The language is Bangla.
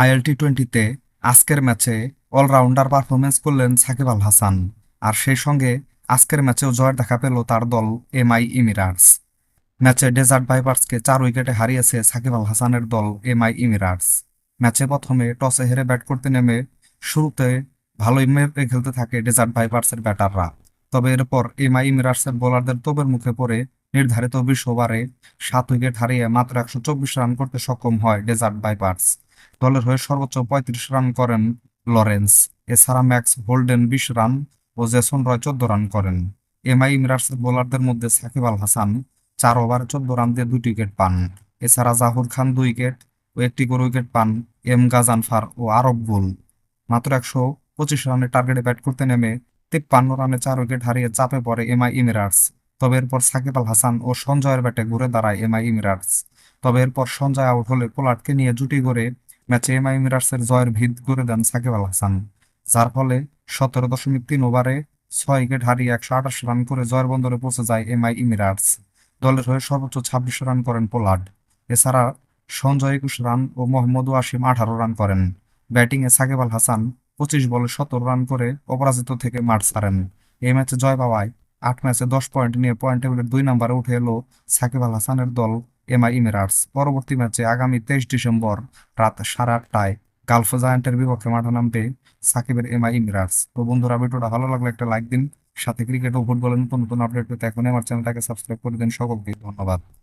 আইএল টি টোয়েন্টিতে আজকের ম্যাচে অলরাউন্ডার পারফরমেন্স করলেন সাকিব আল হাসান। আর সেই সঙ্গে আজকের ম্যাচেও জয়ের দেখা পেল তার দল এমআই ইমিরাটস। ম্যাচে ডেজার্ট ভাইপার্সকে চার উইকেটে হারিয়েছে সাকিব আল হাসানের দল এমআই ইমিরাটস। ম্যাচে প্রথমে টসে হেরে ব্যাট করতে নেমে শুরুতে ভালোই মেরে খেলতে থাকে ডেজার্ট ভাইপার্সের ব্যাটাররা। তবে এরপর এমআই ইমিরাটসের বোলারদের তোপের মুখে পড়ে নির্ধারিত বিশ ওভারে সাত উইকেট হারিয়ে মাত্র একশো চব্বিশ রান করতে সক্ষম হয় ডেজার্ট ভাইপার্স। দলের হয়ে সর্বোচ্চ পঁয়ত্রিশ রান করেন লরেন্স। এছাড়া ম্যাক্স হোল্ডেন বিশ রান ও জেসন রয় চোদ্দ রান করেন। এমআই ইমিরাটসের বোলারদের মধ্যে সাকিব আল হাসান চার ওভারে চোদ্দ রান দিয়ে দুটি উইকেট পান। এছাড়া জাহুর খান দুই উইকেট ও একটি করে উইকেট পান এম গাজানফার ও আরব গুল। মাত্র একশো পঁচিশ রানের টার্গেটে ব্যাট করতে নেমে তিপ্পান্ন রানে চার উইকেট হারিয়ে চাপে পড়ে এমআই ইমিরাটস। তবে এরপর সাকিব আল হাসান ও সঞ্জয়ের ব্যাটে ঘুরে দাঁড়ায় এমআই ইমিরাটস। তবে এরপর সঞ্জয় আউট হলে পোলার্ডকে নিয়ে জুটি করে ম্যাচে এমআই ইমিরাটসের জয়ের ভিত করে দেন সাকিব আল হাসান, যার ফলে সতেরো দশমিক তিন ওভারে ছয় উইকেট হারিয়ে একশো আঠাশ রান করে জয়ের বন্দরে পৌঁছে যায় এমআই ইমিরাটস। দলের হয়ে সর্বোচ্চ ছাব্বিশ রান করেন পোলার্ড। এছাড়া সঞ্জয় একুশ রান ও মোহাম্মদ ওয়াসিম আঠারো রান করেন। ব্যাটিংয়ে সাকিব আল হাসান পঁচিশ বলে সতেরো রান করে অপরাজিত থেকে মাঠ ছাড়েন। এই ম্যাচে জয় পাওয়ায় আট ম্যাচে দশ পয়েন্ট নিয়ে পয়েন্ট টেবিলের দুই নম্বরে উঠে এলো সাকিব আল হাসানের দল। MI Emirates. পরবর্তী ম্যাচে আগামী তেইশ ডিসেম্বর রাত সাড়ে আটটায় গালফ জায়ান্টের বিপক্ষে মাঠে নামবে সাকিবের এমআই ইমিরাটস। তো বন্ধুরা, ভিডিওটা ভালো লাগলে একটা লাইক দিন। সাথে ক্রিকেট ও ফুটবলের নতুন নতুন আপডেট পেতে এখন আমার চ্যানেলটাকে সাবস্ক্রাইব করে দিন। সকলকে ধন্যবাদ।